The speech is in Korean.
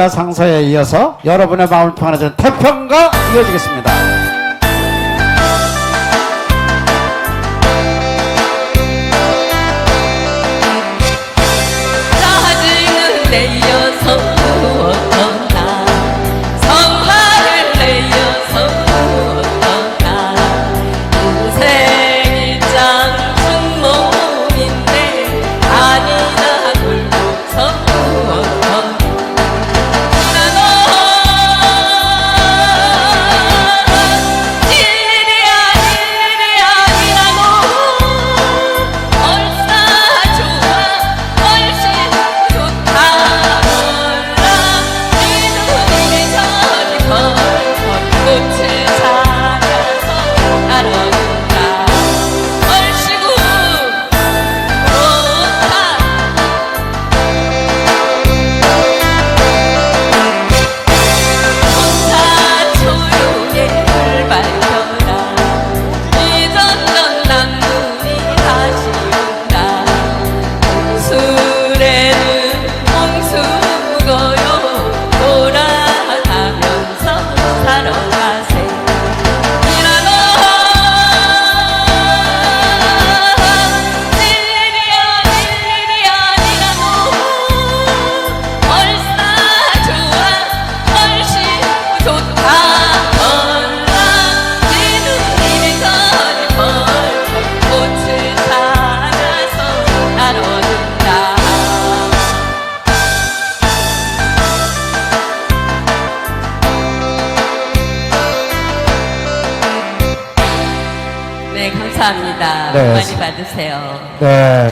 문자 상서에 이어서 여러분의 마음을 평안해주는 태평과 이어지겠습니다. 내려서 감사합니다. 네. 많이 받으세요. 네.